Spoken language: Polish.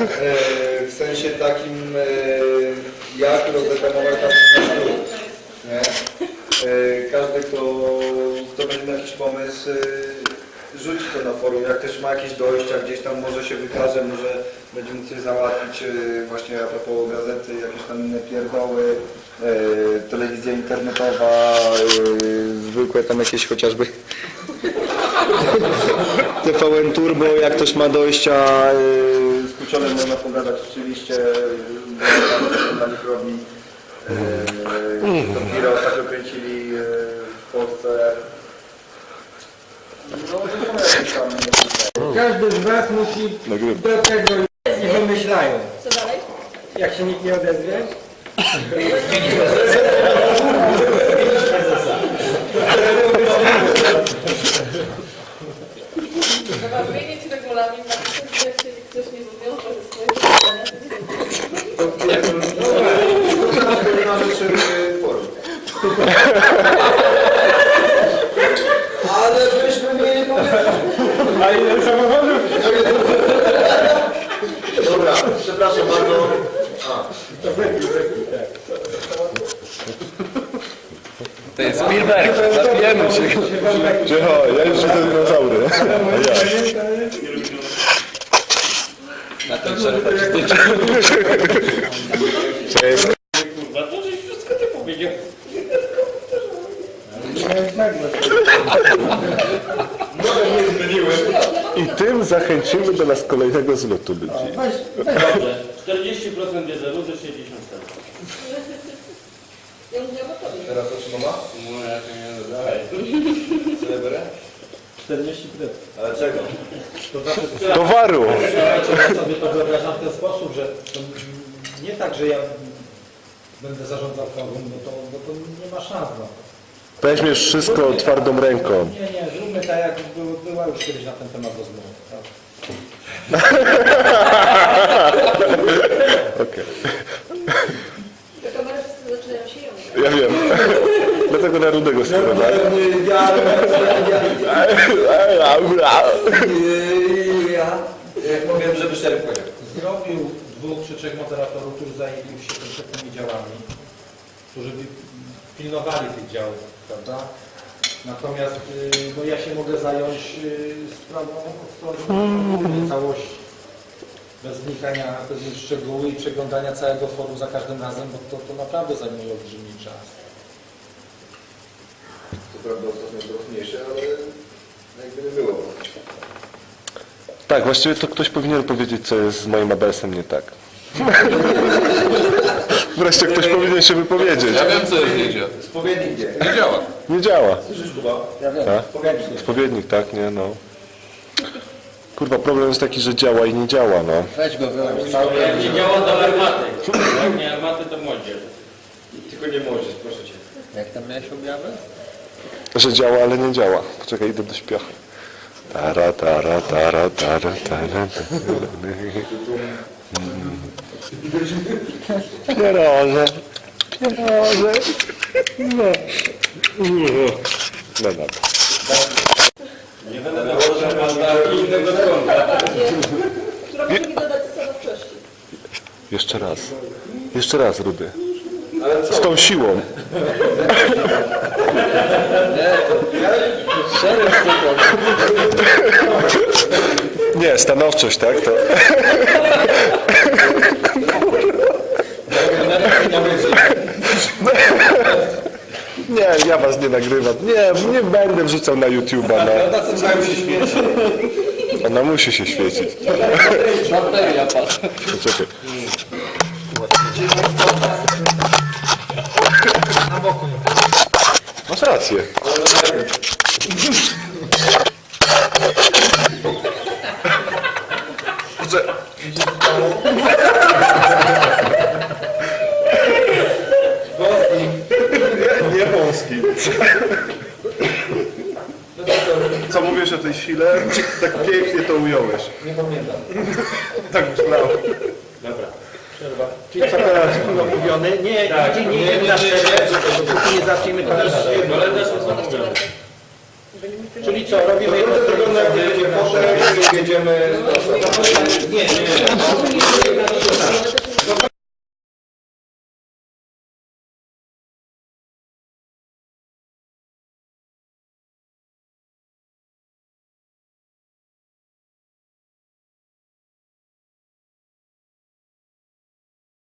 E, w sensie takim, e, jak rozreklamować tam ślub, nie? E, każdy, kto, kto będzie miał jakiś pomysł, rzuci to na forum. Jak ktoś ma jakieś dojścia, gdzieś tam może się wykaże, może będzie mógł coś załatwić, właśnie a propos gazety, jakieś tam inne pierdoły, telewizja internetowa, zwykłe tam jakieś chociażby TVN Turbo, jak ktoś ma dojścia, z Kuciolem można pogadać oczywiście, dla nich robi. Dopiero ostatnio kręcili yy, w Polsce. No, to. Każdy z Was musi do tego i wymyślają. Co dalej? Jak się nikt nie odezwie, Trzeba zmienić regulamin na to, że jak ktoś nie wywiązał ze swojego zadania, to nie będzie. To na. Ale byśmy mieli a ile samochodów? Dobra, przepraszam bardzo. To jest Spielberg, napijemy się. Cicho, ja już widzę dinozaury. Na ten charakterystyczny. Cześć. Kurwa, to żeś wszystko Ty powiedział. I tym zachęcimy do nas kolejnego zlotu ludzi. Dobrze, 40% dieselu do 60 Ja już miałam gotowy. Teraz o czym mowa? No jak nie dalej. Co ja? 40 kred. Ale czego? Towaru! Ja sobie to wyobrażam w ten sposób, że to nie tak, że ja będę zarządzał forum, bo to, bo to nie ma szans na to. Weźmiesz wszystko twardą ręką. Nie, nie, zróbmy tak, jak był, była już kiedyś na ten temat rozmowa. Tak? Okej. Wszyscy zaczynają się jąć. Ja wiem. Dlatego na rudego. Ja powiem, żeby szereg powiedział. Zrobił dwóch czy trzech moderatorów, którzy zajęli się konkretnymi działami, którzy pilnowali tych działów, prawda? Natomiast y, no, ja się mogę zająć y, sprawą od całości. Bez wnikania w szczegóły i przeglądania całego forum za każdym razem, bo to, to naprawdę zajmuje olbrzymi czas. Co prawda ostatnio to mniejsze, ale jakby nie było. Tak, właściwie to ktoś powinien powiedzieć, co jest z moim ABS-em nie tak. Wreszcie ktoś powinien się wypowiedzieć. Ja wiem co jest nie działa. Spowiednik gdzie? Nie działa. Nie działa. Słyszysz Kuba? Tak? Spowiednik, tak, nie, no. Kurwa, problem jest taki, że działa i nie działa, no. Weź go wyłącz. Jak nie działa do armaty. Jak nie armaty, to młodzież. Tylko nie możesz, proszę Cię. Jak tam miałeś objawy? Że działa, ale nie działa. Poczekaj, idę do śpiochu. Tara, tara, tara, tara, tara. Pieroże. Pieroże. No. No dobra. Nie będę nałożył mandatu innego może mi dodać stanowczości. Jeszcze raz. Jeszcze raz, Rudy. Z tą siłą. Nie, stanowczość, tak? To... Nie, ja was nie nagrywam. Nie, nie będę wrzucał na YouTube'a. No. Ona musi się świecić. Bateria. Poczekaj. Rację. Nie, nie wąski. Co mówisz o tej sile? Tak pięknie to ująłeś. Nie pamiętam. Tak myślałem. Czyli co teraz mówiony? Nie, tak, nie, nie, nie, nie, na szczerze, póki nie zaczniemy tak, tak, kalendarza. Tak. Czyli co, robimy jedno jedziemy, jedziemy... Nie, nie, nie.